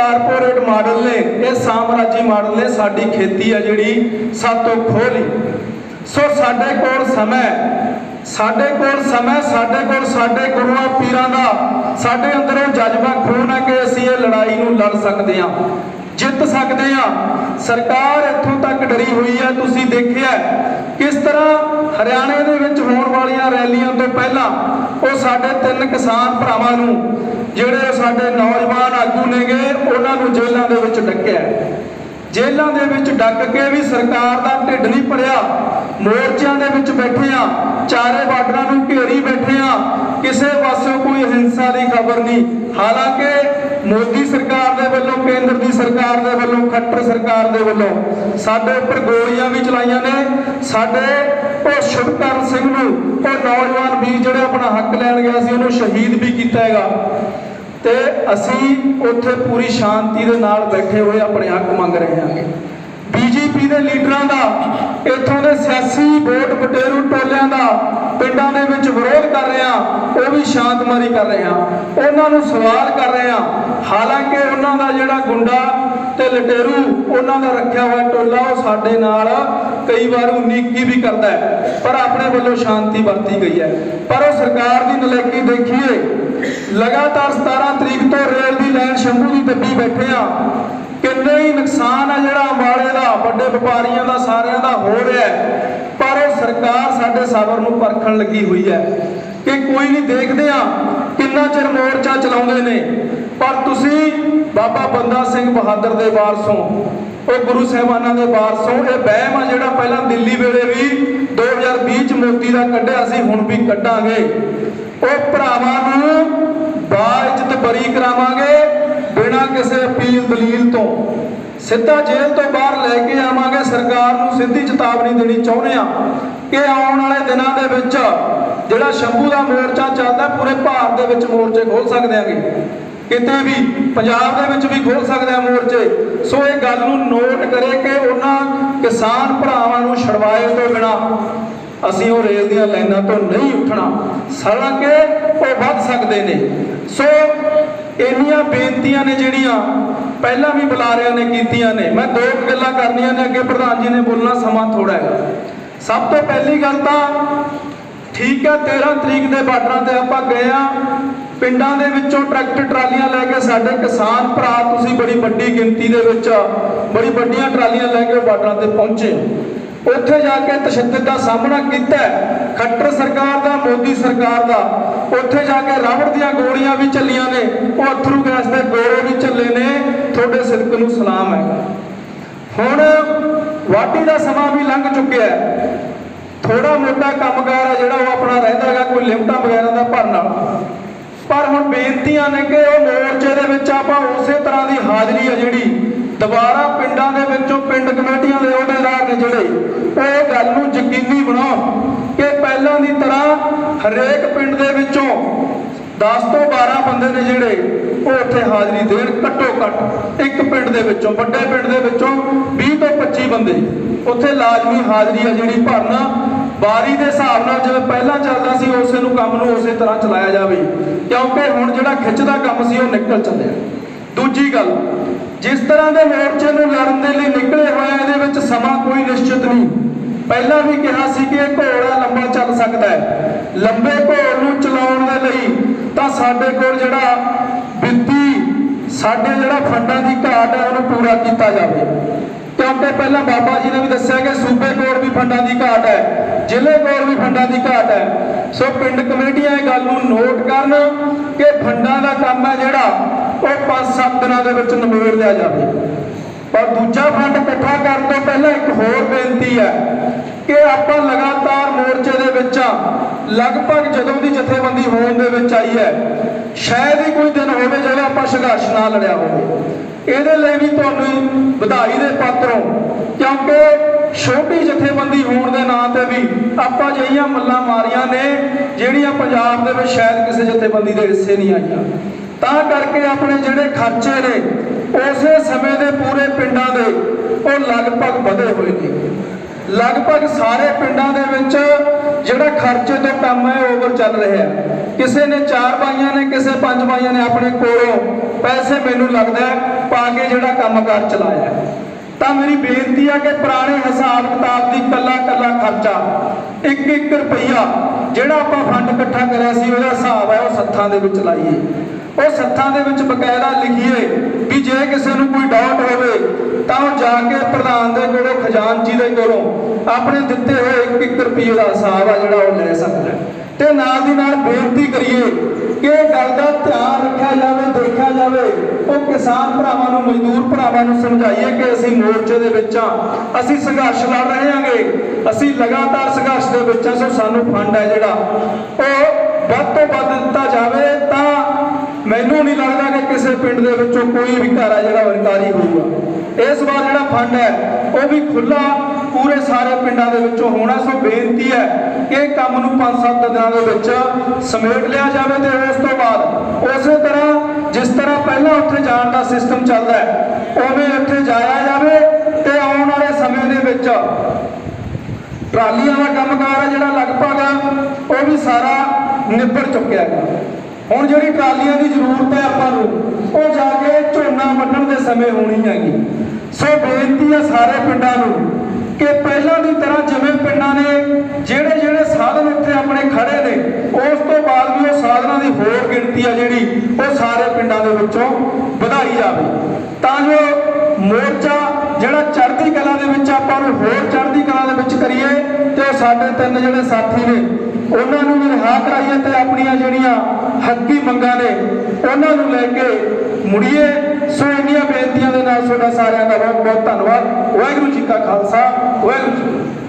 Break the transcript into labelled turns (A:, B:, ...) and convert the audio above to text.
A: Corporate model ਨੇ, ਇਹ ਸਾਮਰਾਜੀ model ਨੇ ਸਾਡੀ ਖੇਤੀ ਆ ਜਿਹੜੀ ਸਾਤੋਂ ਖੋਹ ਸੋ ਸਾਡੇ ਕੋਲ ਸਮਾਂ ਸਾਡੇ ਕੋਲ ਸਮਾਂ ਸਾਡੇ ਕੋਲ ਸਾਡੇ ਗੁਰੂਆਂ ਪੀਰਾਂ ਦਾ। ਸਾਡੇ ਅੰਦਰੋਂ ਜਜ਼ਬਾ ਖੂਨ ਹੈ ਕਿ ਅਸੀਂ ਇਹ ਲੜਾਈ ਨੂੰ ਲੜ ਸਕਦੇ ਹਾਂ, ਜਿੱਤ ਸਕਦੇ ਹਾਂ। ਸਰਕਾਰ ਇੱਥੋਂ ਤੱਕ ਡਰੀ ਹੋਈ ਹੈ, ਤੁਸੀਂ ਦੇਖਿਆ ਕਿਸ ਤਰ੍ਹਾਂ ਹਰਿਆਣੇ ਦੇ ਵਿੱਚ ਹੋਣ ਵਾਲੀਆਂ ਰੈਲੀਆਂ ਤੋਂ ਪਹਿਲਾਂ ਉਹ ਸਾਡੇ ਤਿੰਨ ਕਿਸਾਨ ਭਰਾਵਾਂ ਨੂੰ, ਜਿਹੜੇ ਸਾਡੇ ਨੌਜਵਾਨ ਆਗੂ ਨੇਗੇ, ਉਹਨਾਂ ਨੂੰ ਜੇਲ੍ਹਾਂ ਦੇ ਵਿੱਚ ਡੱਕਿਆ ਜੇਲ੍ਹਾਂ ਦੇ ਵਿੱਚ ਡੱਕ ਕੇ ਵੀ ਸਰਕਾਰ ਦਾ ਢਿੱਡ ਨਹੀਂ ਭਰਿਆ। ਮੋਰਚਿਆਂ ਦੇ ਵਿੱਚ ਬੈਠੇ ਆ ਚਾਰੇ ਬਾਰਡਰਾਂ ਨੂੰ ਘੇਰੀ ਬੈਠੇ ਆ ਕਿਸੇ ਪਾਸਿਓਂ ਕੋਈ ਹਿੰਸਾ ਦੀ ਖਬਰ ਨਹੀਂ। ਹਾਲਾਂਕਿ ਮੋਦੀ ਸਰਕਾਰ ਦੇ ਵੱਲੋਂ, ਕੇਂਦਰ ਦੀ ਸਰਕਾਰ ਦੇ ਵੱਲੋਂ, ਖੱਟਰ ਸਰਕਾਰ ਦੇ ਵੱਲੋਂ ਸਾਡੇ ਉੱਪਰ ਗੋਲੀਆਂ ਵੀ ਚਲਾਈਆਂ ਨੇ। ਸਾਡੇ ਸ਼ੁਭਕਰਨ ਸਿੰਘ ਨੂੰ ਉਹ ਨੌਜਵਾਨ ਵੀਰ ਜਿਹੜਾ ਆਪਣਾ ਹੱਕ ਲੈਣ ਗਿਆ ਸੀ, ਉਹਨੂੰ ਸ਼ਹੀਦ ਵੀ ਕੀਤਾ ਹੈਗਾ। ਤੇ ਅਸੀਂ ਉੱਥੇ ਪੂਰੀ ਸ਼ਾਂਤੀ ਦੇ ਨਾਲ ਬੈਠੇ ਹੋਏ ਆਪਣੇ ਹੱਕ ਮੰਗ ਰਹੇ ਹਾਂ। ਬੀਜੇਪੀ ਦੇ ਲੀਡਰਾਂ ਦਾ, ਇੱਥੋਂ ਦੇ ਸਿਆਸੀ ਵੋਟ ਬਟੇਰੂ ਟੋਲਿਆਂ ਦਾ ਪਿੰਡਾਂ ਦੇ ਵਿੱਚ ਵਿਰੋਧ ਕਰ ਰਹੇ ਆ ਉਹ ਵੀ ਸ਼ਾਂਤਮਈ ਕਰ ਰਹੇ ਆ ਉਹਨਾਂ ਨੂੰ ਸਵਾਲ ਕਰ ਰਹੇ ਆ ਹਾਲਾਂਕਿ ਉਹਨਾਂ ਦਾ ਜਿਹੜਾ ਗੁੰਡਾ ਤੇ ਲਟੇਰੂ, ਉਹਨਾਂ ਦਾ ਰੱਖਿਆ ਹੋਇਆ ਟੋਲਾ, ਉਹ ਸਾਡੇ ਨਾਲ ਕਈ ਵਾਰ ਉਨੀਕੀ ਵੀ ਕਰਦਾ ਹੈ, ਪਰ ਆਪਣੇ ਵੱਲੋਂ ਸ਼ਾਂਤੀ ਵਰਤੀ ਗਈ ਹੈ। ਪਰ ਉਹ ਸਰਕਾਰ ਦੀ ਨਲਾਇਕੀ ਦੇਖੀਏ, ਲਗਾਤਾਰ 17 ਤਰੀਕ ਤੋਂ ਰੇਲ ਦੀ ਲਾਈਨ ਸ਼ੰਭੂ ਦੀ ਦੱਬੀ ਬੈਠੇ ਆ। ਕਿੰਨੇ ਹੀ ਨੁਕਸਾਨ ਆ ਜਿਹੜਾ ਅੰਬਾਲੇ ਦਾ, ਵੱਡੇ ਵਪਾਰੀਆਂ ਦਾ, ਸਾਰਿਆਂ ਦਾ ਹੋ ਰਿਹਾ ਪਰ ਉਹ ਸਰਕਾਰ ਸਾਡੇ ਸਬਰ ਨੂੰ ਪਰਖਣ ਲੱਗੀ ਹੋਈ ਹੈ ਕਿ ਕੋਈ ਨਹੀਂ ਦੇਖਦੇ ਆ ਕਿੰਨਾ ਚਿਰ ਮੋਰਚਾ ਚਲਾਉਂਦੇ ਨੇ। ਪਰ ਤੁਸੀਂ ਬਾਬਾ ਬੰਦਾ ਸਿੰਘ ਬਹਾਦਰ ਦੇ ਵਾਰਸੋਂ ਉਹ ਗੁਰੂ ਸਾਹਿਬਾਨਾਂ ਦੇ ਵਾਰਸੋਂ ਇਹ ਵਹਿਮ ਆ ਜਿਹੜਾ ਪਹਿਲਾਂ ਦਿੱਲੀ ਵੇਲੇ ਵੀ 2020 ਚ ਮੋਦੀ ਦਾ ਕੱਢਿਆ ਸੀ, ਹੁਣ ਵੀ ਕੱਢਾਂਗੇ। ਉਹ ਭਰਾਵਾਂ ਨੂੰ ਬਾਇਜ਼ਤ ਬਰੀ ਕਰਾਵਾਂਗੇ ਬਿਨਾਂ ਕਿਸੇ ਅਪੀਲ ਦਲੀਲ ਤੋਂ। ਸਿੱਧਾ ਜੇਲ੍ਹ ਤੋਂ ਬਾਹਰ ਲੈ ਕੇ ਆਵਾਂਗੇ, ਸਰਕਾਰ ਨੂੰ ਸਿੱਧੀ ਚੇਤਾਵਨੀ ਦੇਣੀ ਚਾਹੁੰਦੇ ਆ ਕਿ ਆਉਣ ਵਾਲੇ ਦਿਨਾਂ ਦੇ ਵਿੱਚ ਜਿਹੜਾ ਸ਼ੰਭੂ ਦਾ ਮੋਰਚਾ ਚੱਲਦਾ, ਪੂਰੇ ਭਾਰਤ ਦੇ ਵਿੱਚ ਮੋਰਚੇ ਖੋਲ ਸਕਦੇ ਆਂਗੇ। ਕਿਤੇ ਵੀ ਪੰਜਾਬ ਦੇ ਵਿੱਚ ਵੀ ਖੋਲ ਸਕਦੇ ਆ ਮੋਰਚੇ। ਸੋ ਇਹ ਗੱਲ ਨੂੰ ਨੋਟ ਕਰੇ ਕਿ ਉਹਨਾਂ ਕਿਸਾਨ ਭਰਾਵਾਂ ਨੂੰ ਛਡਵਾਏ ਤੋਂ ਬਿਨਾ ਅਸੀਂ ਉਹ ਰੇਲ ਦੀਆਂ ਲਾਈਨਾਂ ਤੋਂ ਨਹੀਂ ਉੱਠਣਾ। ਸੜਕੇ ਉਹ ਵੱਧ ਸਕਦੇ ਨੇ। ਸੋ ਇੰਨੀਆਂ ਬੇਨਤੀਆਂ ਨੇ ਜਿਹੜੀਆਂ ਪਹਿਲਾਂ ਵੀ ਬੁਲਾਰਿਆਂ ਨੇ ਕੀਤੀਆਂ ਨੇ। ਮੈਂ ਦੋ ਕੁ ਗੱਲਾਂ ਕਰਨੀਆਂ ਨੇ ਅੱਗੇ ਪ੍ਰਧਾਨ ਜੀ ਨੇ ਬੋਲਣਾ, ਸਮਾਂ ਥੋੜਾ ਹੈ ਸਭ ਤੋਂ ਪਹਿਲੀ ਗੱਲ ਤਾਂ ਠੀਕ ਹੈ 13 ਤਰੀਕ ਦੇ ਬਾਰਡਰਾਂ ਤੇ ਆਪਾਂ ਗਏ ਆ ਪਿੰਡਾਂ ਦੇ ਵਿੱਚੋਂ ਟਰੈਕਟਰ, ਟਰਾਲੀਆਂ ਲੈ ਕੇ ਸਾਡੇ ਕਿਸਾਨ ਭਰਾ, ਤੁਸੀਂ ਬੜੀ ਵੱਡੀ ਗਿਣਤੀ ਦੇ ਵਿੱਚ, ਬੜੀ ਵੱਡੀਆਂ ਟਰਾਲੀਆਂ ਲੈ ਕੇ ਬਾਰਡਰਾਂ ਤੇ ਪਹੁੰਚੇ। ਉੱਥੇ ਜਾ ਕੇ ਤਸ਼ੱਦਦ ਦਾ ਸਾਹਮਣਾ ਕੀਤਾ ਖੱਟਰ ਸਰਕਾਰ ਦਾ, ਮੋਦੀ ਸਰਕਾਰ ਦਾ। ਉੱਥੇ ਜਾ ਕੇ ਰਾਵੜ ਦੀਆਂ ਗੋਲੀਆਂ ਵੀ ਚੱਲੀਆਂ ਨੇ। ਉਹ ਅਥਰੂ ਗੈਸ ਦੇ ਗੋਲੇ ਵੀ ਚੱਲੇ ਨੇ। ਤੁਹਾਡੇ ਸਿਰਕ ਨੂੰ ਸਲਾਮ ਹੈ। ਹੁਣ ਵਾਢੀ ਦਾ ਸਮਾਂ ਵੀ ਲੰਘ ਚੁੱਕਿਆ ਹੈ। ਥੋੜਾ ਮੋਟਾ ਕੰਮਕਾਰ ਆ ਜਿਹੜਾ ਉਹ ਆਪਣਾ ਰਹਿੰਦਾ ਹੈਗਾ, ਕੋਈ ਲਿਮਟਾਂ ਵਗੈਰਾ ਦਾ ਭਰਨ। ਵਾਲਾ ਪਰ ਹੁਣ ਬੇਨਤੀਆਂ ਨੇ ਕਿ ਉਹ ਮੋਰਚੇ ਦੇ ਵਿੱਚ ਆਪਾਂ ਉਸੇ ਤਰ੍ਹਾਂ ਦੀ ਹਾਜ਼ਰੀ ਹੈ ਜਿਹੜੀ ਦੁਬਾਰਾ ਪਿੰਡਾਂ ਦੇ ਵਿੱਚੋਂ ਪਿੰਡ ਕਮੇਟੀਆਂ ਦੇ ਅਹੁਦੇਦਾਰ ਨੇ ਜਿਹੜੇ, ਉਹ ਗੱਲ ਨੂੰ ਯਕੀਨੀ ਬਣਾਓ ਕਿ ਪਹਿਲਾਂ ਦੀ ਤਰ੍ਹਾਂ ਹਰੇਕ ਪਿੰਡ ਦੇ ਵਿੱਚੋਂ 10 ਤੋਂ 12 ਬੰਦੇ ਨੇ ਜਿਹੜੇ, ਉਹ ਉੱਥੇ ਹਾਜ਼ਰੀ ਦੇਣ ਘੱਟੋ ਘੱਟ ਇੱਕ ਪਿੰਡ ਦੇ ਵਿੱਚੋਂ, ਵੱਡੇ ਪਿੰਡ ਦੇ ਵਿੱਚੋਂ 20 ਤੋਂ 25 ਬੰਦੇ। ਉੱਥੇ ਲਾਜ਼ਮੀ ਹਾਜ਼ਰੀ ਆ ਜਿਹੜੀ ਭਰਨਾ ਬਾਰੀ ਦੇ ਹਿਸਾਬ ਨਾਲ ਜਿਵੇਂ ਪਹਿਲਾਂ ਚੱਲ ਕੰਮ ਨੂੰ ਉਸੇ ਤਰ੍ਹਾਂ ਚਲਾਇਆ ਜਾਵੇ, ਕਿਉਂਕਿ ਹੁਣ ਜਿਹੜਾ ਖਿੱਚਦਾ ਕੰਮ ਸੀ ਉਹ ਨਿਕਲ ਚੱਲਿਆ। ਦੂਜੀ ਗੱਲ, ਜਿਸ ਤਰ੍ਹਾਂ ਦੇ ਮੋਰਚੇ ਨੂੰ ਲੜਨ ਦੇ ਲਈ ਨਿਕਲੇ ਹੋਏ ਇਹਦੇ ਵਿੱਚ ਸਮਾਂ ਕੋਈ ਨਿਸ਼ਚਿਤ ਨਹੀਂ। ਪਹਿਲਾਂ ਵੀ ਕਿਹਾ ਸੀ ਕਿ ਇਹ ਘੋੜਾ ਲੰਬਾ ਚੱਲ ਸਕਦਾ ਹੈ। ਲੰਬੇ ਘੋੜ ਨੂੰ ਚਲਾਉਣ ਦੇ ਲਈ ਤਾਂ ਸਾਡੇ ਕੋਲ ਜਿਹੜਾ ਵਿੱਤੀ, ਸਾਡੇ ਜਿਹੜਾ ਫੰਡਾਂ ਦੀ ਘਾਟ ਹੈ, ਉਹਨੂੰ ਪੂਰਾ ਕੀਤਾ ਜਾਵੇ। ਕਿਉਂਕਿ ਪਹਿਲਾਂ ਬਾਬਾ ਜੀ ਨੇ ਵੀ ਦੱਸਿਆ ਕਿ ਸੂਬੇ ਕੋਲ ਵੀ ਫੰਡਾਂ ਦੀ ਘਾਟ ਹੈ, ਜ਼ਿਲ੍ਹੇ ਕੋਲ ਵੀ ਫੰਡਾਂ ਦੀ ਘਾਟ ਹੈ। ਸੋ ਪਿੰਡ ਕਮੇਟੀਆਂ ਇਹ ਗੱਲ ਨੂੰ ਨੋਟ ਕਰਨ ਕਿ ਫੰਡਾਂ ਦਾ ਕੰਮ ਹੈ ਜਿਹੜਾ ਉਹ 5-7 ਦਿਨਾਂ ਦੇ ਵਿੱਚ ਨਿਬੇੜ ਲਿਆ ਜਾਵੇ। ਪਰ ਦੂਜਾ ਫੰਡ ਇਕੱਠਾ ਕਰਨ ਤੋਂ ਪਹਿਲਾਂ ਇੱਕ ਹੋਰ ਬੇਨਤੀ ਹੈ ਕਿ ਆਪਾਂ ਲਗਾਤਾਰ ਮੋਰਚੇ ਦੇ ਵਿੱਚ ਆ ਲਗਭਗ ਜਦੋਂ ਦੀ ਜਥੇਬੰਦੀ ਹੋਣ ਦੇ ਵਿੱਚ ਆਈ ਹੈ, ਸ਼ਾਇਦ ਹੀ ਕੋਈ ਦਿਨ ਹੋਵੇ ਜਦੋਂ ਆਪਾਂ ਸੰਘਰਸ਼ ਨਾ ਲੜਿਆ ਹੋਵੇ। ਇਹਦੇ ਲਈ ਵੀ ਤੁਹਾਨੂੰ ਵਧਾਈ ਦੇ ਪਾਤਰੋਂ, ਕਿਉਂਕਿ ਛੋਟੀ ਜਥੇਬੰਦੀ ਹੋਣ ਦੇ ਨਾਂ ਤੇ ਵੀ ਆਪਾਂ ਜਿਹੀਆਂ ਮੱਲਾਂ ਮਾਰੀਆਂ ਨੇ, ਜਿਹੜੀਆਂ ਪੰਜਾਬ ਦੇ ਵਿੱਚ ਸ਼ਾਇਦ ਕਿਸੇ ਜਥੇਬੰਦੀ ਦੇ ਹਿੱਸੇ ਨਹੀਂ ਆਈਆਂ। ਤਾਂ ਕਰਕੇ ਆਪਣੇ ਜਿਹੜੇ ਖਰਚੇ ਨੇ, ਉਸੇ ਸਮੇਂ ਦੇ ਪੂਰੇ ਪਿੰਡਾਂ ਦੇ ਉਹ ਲਗਭਗ ਵਧੇ ਹੋਏ ਨੇ। ਲਗਭਗ ਸਾਰੇ ਪਿੰਡਾਂ ਦੇ ਵਿੱਚ ਜਿਹੜਾ ਖਰਚੇ ਤੋਂ ਕੰਮ ਹੈ ਓਵਰ ਚੱਲ ਰਿਹਾ ਕਿਸੇ ਨੇ ਚਾਰ ਪਾਈਆਂ ਨੇ, ਕਿਸੇ ਪੰਜ ਪਾਈਆਂ ਨੇ ਆਪਣੇ ਕੋਲੋਂ ਪੈਸੇ ਮੈਨੂੰ ਲੱਗਦਾ ਪਾ ਕੇ ਜਿਹੜਾ ਕੰਮ ਕੰਮਕਾਰ ਚਲਾਇਆ ਤਾਂ ਮੇਰੀ ਬੇਨਤੀ ਆ ਕਿ ਪੁਰਾਣੇ ਹਿਸਾਬ ਕਿਤਾਬ ਦੀ ਕੱਲਾ ਕੱਲਾ ਖਰਚਾ 1-1 ਰੁਪਈਆ ਜਿਹੜਾ ਆਪਾਂ ਫੰਡ ਇਕੱਠਾ ਕਰਿਆ ਸੀ, ਉਹਦਾ ਹਿਸਾਬ ਹੈ, ਉਹ ਸੱਥਾਂ ਦੇ ਵਿੱਚ ਲਾਈਏ। ਉਹ ਸੱਥਾਂ ਦੇ ਵਿੱਚ ਬਕਾਇਦਾ ਲਿਖੀਏ ਵੀ ਜੇ ਕਿਸੇ ਨੂੰ ਕੋਈ ਡਾਊਟ ਹੋਵੇ, ਤਾਂ ਉਹ ਜਾ ਕੇ ਪ੍ਰਧਾਨ ਦੇ ਕੋਲੋਂ ਖਜ਼ਾਨਚੀ ਦੇ ਕੋਲੋਂ ਆਪਣੇ ਦਿੱਤੇ ਹੋਏ 1-1 ਰੁਪਈਏ ਦਾ ਹਿਸਾਬ ਆ ਜਿਹੜਾ ਉਹ ਲੈ ਸਕਦਾ ਹੈ। ਤੇ ਨਾਲ ਦੀ ਨਾਲ ਬੇਨਤੀ ਕਰੀਏ ਕਿ ਗੱਲ ਦਾ ਧਿਆਨ ਰੱਖਿਆ ਜਾਵੇ, ਦੇਖਿਆ ਜਾਵੇ ਉਹ ਕਿਸਾਨ ਭਰਾਵਾਂ ਨੂੰ, ਮਜ਼ਦੂਰ ਭਰਾਵਾਂ ਨੂੰ ਸਮਝਾਈਏ ਕਿ ਅਸੀਂ ਮੋਰਚੇ ਦੇ ਵਿੱਚ ਆ, ਅਸੀਂ ਸੰਘਰਸ਼ ਲੜ ਰਹੇ ਹਾਂਗੇ, ਅਸੀਂ ਲਗਾਤਾਰ ਸੰਘਰਸ਼ ਦੇ ਵਿੱਚ ਆ, ਸੋ ਸਾਨੂੰ ਫੰਡ ਹੈ ਜਿਹੜਾ ਉਹ ਵੱਧ ਤੋਂ ਵੱਧ ਦਿੱਤਾ ਜਾਵੇ ਤਾਂ ਮੈਨੂੰ ਨਹੀਂ ਲੱਗਦਾ ਕਿ ਕਿਸੇ ਪਿੰਡ ਦੇ ਵਿੱਚੋਂ ਕੋਈ ਵੀ ਘਰ ਹੈ ਜਿਹੜਾ ਉਹ ਇਨਕਾਰੀ ਹੋਊਗਾ। ਇਸ ਵਾਰ ਜਿਹੜਾ ਫੰਡ ਹੈ, ਉਹ ਵੀ ਖੁੱਲਾ ਪੂਰੇ ਸਾਰੇ ਪਿੰਡਾਂ ਦੇ ਵਿੱਚੋਂ ਹੋਣਾ, ਸੋ ਬੇਨਤੀ ਹੈ ਕਿ ਇਹ ਕੰਮ ਨੂੰ 5-7 ਦਿਨਾਂ ਦੇ ਵਿੱਚ ਸਮੇਟ ਲਿਆ ਜਾਵੇ ਤੇ ਇਸ ਤੋਂ ਬਾਅਦ ਉਸੇ ਤਰ੍ਹਾਂ ਜਿਸ ਤਰ੍ਹਾਂ ਪਹਿਲਾਂ ਉੱਥੇ ਜਾਣ ਦਾ ਸਿਸਟਮ ਚੱਲਦਾ ਹੈ, ਉਵੇਂ ਉੱਥੇ ਜਾਇਆ ਜਾਵੇ ਤੇ ਆਉਣ ਵਾਲੇ ਸਮੇਂ ਦੇ ਵਿੱਚ ਟਰਾਲੀਆਂ ਦਾ ਕੰਮਕਾਰ ਹੈ ਜਿਹੜਾ ਲਗਭਗ ਉਹ ਵੀ ਸਾਰਾ ਨਿਬੜ ਚੁੱਕਿਆ ਹੈ ਹੁਣ ਜਿਹੜੀ ਟਰਾਲੀਆਂ ਦੀ ਜ਼ਰੂਰਤ ਹੈ ਆਪਾਂ ਨੂੰ, ਉਹ ਜਾ ਕੇ ਝੋਨਾ ਵੱਢਣ ਦੇ ਸਮੇਂ ਹੋਣੀ ਹੈਗੀ। ਸੋ ਬੇਨਤੀ ਹੈ ਸਾਰੇ ਪਿੰਡਾਂ ਨੂੰ ਕਿ ਪਹਿਲਾਂ ਦੀ ਤਰ੍ਹਾਂ ਜਿਵੇਂ ਪਿੰਡਾਂ ਨੇ ਜਿਹੜੇ ਜਿਹੜੇ ਸਾਧਨ ਉੱਥੇ ਆਪਣੇ ਖੜੇ ਨੇ, ਉਸ ਤੋਂ ਬਾਅਦ ਵੀ ਉਹ ਸਾਧਨਾਂ ਦੀ ਹੋਰ ਗਿਣਤੀ ਆ ਜਿਹੜੀ, ਉਹ ਸਾਰੇ ਪਿੰਡਾਂ ਦੇ ਵਿੱਚੋਂ ਵਧਾਈ ਜਾਵੇ। ਤਾਂ ਜੋ ਮੋਰਚਾ ਜਿਹੜਾ ਚੜ੍ਹਦੀ ਕਲਾ ਦੇ ਵਿੱਚ ਆਪਾਂ ਨੂੰ ਹੋਰ ਚੜ੍ਹਦੀ ਕਲਾ ਦੇ ਵਿੱਚ ਕਰੀਏ ਤੇ ਉਹ ਸਾਡੇ ਤਿੰਨ ਜਿਹੜੇ ਸਾਥੀ ਨੇ, ਉਹਨਾਂ ਨੂੰ ਵੀ ਰਿਹਾ ਕਰਾਈਏ ਤੇ ਆਪਣੀਆਂ ਜਿਹੜੀਆਂ ਹੱਕੀ ਮੰਗਾਂ ਨੇ, ਉਹਨਾਂ ਨੂੰ ਲੈ ਕੇ ਮੁੜੀਏ। ਸੋ ਇੰਨੀਆਂ ਬੇਨਤੀਆਂ ਦੇ ਨਾਲ ਤੁਹਾਡਾ ਸਾਰਿਆਂ ਦਾ ਬਹੁਤ ਬਹੁਤ ਧੰਨਵਾਦ। ਵਾਹਿਗੁਰੂ ਜੀ ਕਾ ਖਾਲਸਾ, ਵਾਹਿਗੁਰੂ ਜੀ